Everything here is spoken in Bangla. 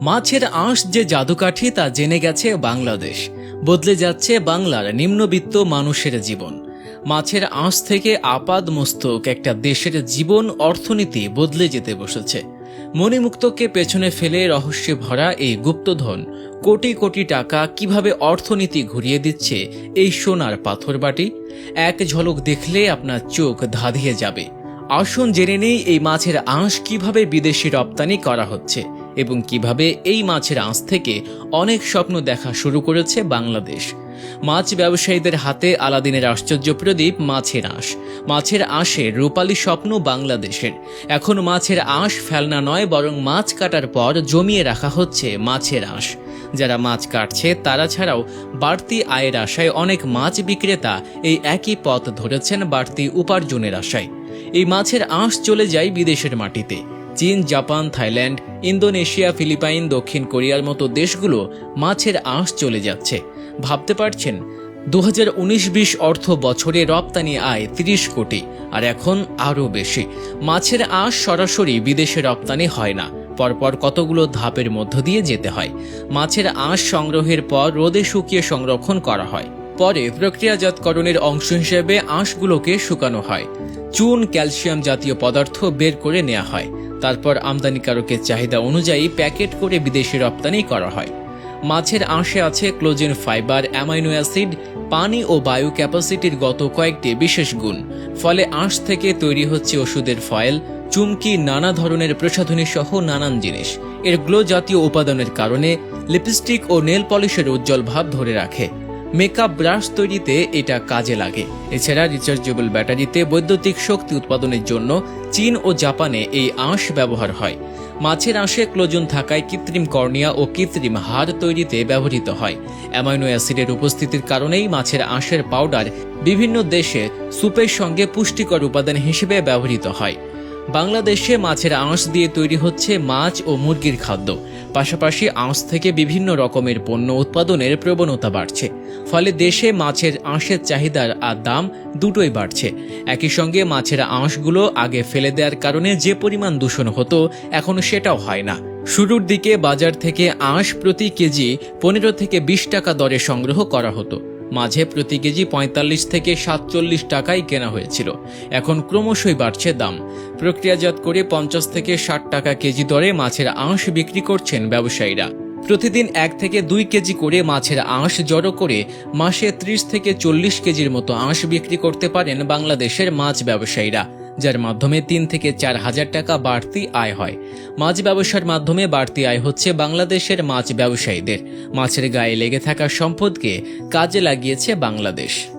মাছের আঁশ যে জাদুকাঠি তা জেনে গেছে বাংলাদেশ। বদলে যাচ্ছে বাংলার নিম্নবিত্ত মানুষের জীবন। মাছের আঁশ থেকে আপাদ মস্তক একটা দেশের জীবন অর্থনীতি বদলে যেতে বসেছে। মণিমুক্তকে পেছনে ফেলে রহস্যে ভরা এই গুপ্তধন কোটি কোটি টাকা কীভাবে অর্থনীতি ঘুরিয়ে দিচ্ছে এই সোনার পাথরবাটি? এক ঝলক দেখলে আপনার চোখ ধাঁধিয়ে যাবে। আসুন জেনে নেই এই মাছের আঁশ কীভাবে বিদেশি রপ্তানি করা হচ্ছে। এবং কীভাবে এই মাছের আঁশ থেকে অনেক স্বপ্ন দেখা শুরু করেছে বাংলাদেশ। মাছ ব্যবসায়ীদের হাতে আলাদিনের আশ্চর্য প্রদীপ মাছের আঁশ। মাছের আঁশে রূপালী স্বপ্ন বাংলাদেশের। এখন মাছের আঁশ ফেলনা নয়, বরং মাছ কাটার পর জমিয়ে রাখা হচ্ছে মাছের আঁশ। যারা মাছ কাটছে, তারা ছাড়াও বাড়তি আয়ের আশায় অনেক মাছ বিক্রেতা এই একই পথ ধরেছেন বাড়তি উপার্জনের আশায়। এই মাছের আঁশ চলে যায় বিদেশের মাটিতে। চীন, জাপান, থাইল্যান্ড, ইন্দোনেশিয়া, ফিলিপাইন, দক্ষিণ কোরিয়ার মতো দেশগুলো মাছের আঁশ চলে যাচ্ছে। ভাবতে পারছেন? দু হাজার উনিশ বিশ অর্থ বছরে রপ্তানি আয় তিরিশ কোটি, আর এখন আরও বেশি। মাছের আঁশ সরাসরি বিদেশে রপ্তানি হয় না। পরপর কতগুলো ধাপের মধ্য দিয়ে যেতে হয়। মাছের আঁশ সংগ্রহের পর রোদে শুকিয়ে সংরক্ষণ করা হয়। পরে প্রক্রিয়াজাতকরণের অংশ হিসেবে আঁশগুলোকে শুকানো হয়। চুন, ক্যালসিয়াম জাতীয় পদার্থ বের করে নেওয়া হয়। তারপর আমদানিকারকের চাহিদা অনুযায়ী প্যাকেট করে বিদেশে রপ্তানি করা হয়। মাছের আঁশে আছে ক্লোজেন ফাইবার, অ্যামাইনো অ্যাসিড, পানি ও বায়ু ক্যাপাসিটির গত কয়েকটি বিশেষ গুণ। ফলে আঁশ থেকে তৈরি হচ্ছে ওষুধের ফয়েল, চুমকি, নানা ধরনের প্রসাধনী সহ নানান জিনিস। এর গ্লো জাতীয় উপাদানের কারণে লিপস্টিক ও নেল পলিশের উজ্জ্বল ভাব ধরে রাখে। মেকআপ ব্রাশ তৈরিতে এটা কাজে লাগে। এছাড়া রিচার্জেবল ব্যাটারিতে বৈদ্যুতিক শক্তি উৎপাদনের জন্য চীন ও জাপানে এই আঁশ ব্যবহার হয়। মাছের আঁশে ক্লোজন থাকায় কৃত্রিম কর্নিয়া ও কৃত্রিম হাড় তৈরিতে ব্যবহৃত হয়। অ্যামাইনো অ্যাসিডের উপস্থিতির কারণেই মাছের আঁশের পাউডার বিভিন্ন দেশে স্যুপের সঙ্গে পুষ্টিকর উপাদান হিসেবে ব্যবহৃত হয়। বাংলাদেশে মাছের আঁশ দিয়ে তৈরি হচ্ছে মাছ ও মুরগির খাদ্য। পাশাপাশি আঁশ থেকে বিভিন্ন রকমের পণ্য উৎপাদনের প্রবণতা বাড়ছে। ফলে দেশে মাছের আঁশের চাহিদার আর দাম দুটোই বাড়ছে। একই সঙ্গে মাছের আঁশগুলো আগে ফেলে দেওয়ার কারণে যে পরিমাণ দূষণ হতো, এখন সেটাও হয় না। শুরুর দিকে বাজার থেকে আঁশ প্রতি কেজি পনেরো থেকে বিশ টাকা দরে সংগ্রহ করা হতো। মাঝে প্রতি কেজি পঁয়তাল্লিশ থেকে সাতচল্লিশ টাকায় কেনা হয়েছিল। এখন ক্রমশই বাড়ছে দাম। প্রক্রিয়াজাত করে পঞ্চাশ থেকে ষাট টাকা কেজি দরে মাছের আঁশ বিক্রি করছেন ব্যবসায়ীরা। প্রতিদিন এক থেকে দুই কেজি করে মাছের আঁশ জড়ো করে মাসে ত্রিশ থেকে চল্লিশ কেজির মতো আঁশ বিক্রি করতে পারেন বাংলাদেশের মাছ ব্যবসায়ীরা। যার মাধ্যমে তিন থেকে চার হাজার টাকা বাড়তি আয় হয়। মাছ ব্যবসার মাধ্যমে বাড়তি আয় হচ্ছে বাংলাদেশের মাছ ব্যবসায়ীদের। মাছের গায়ে লেগে থাকা সম্পদকে কাজে লাগিয়েছে বাংলাদেশ।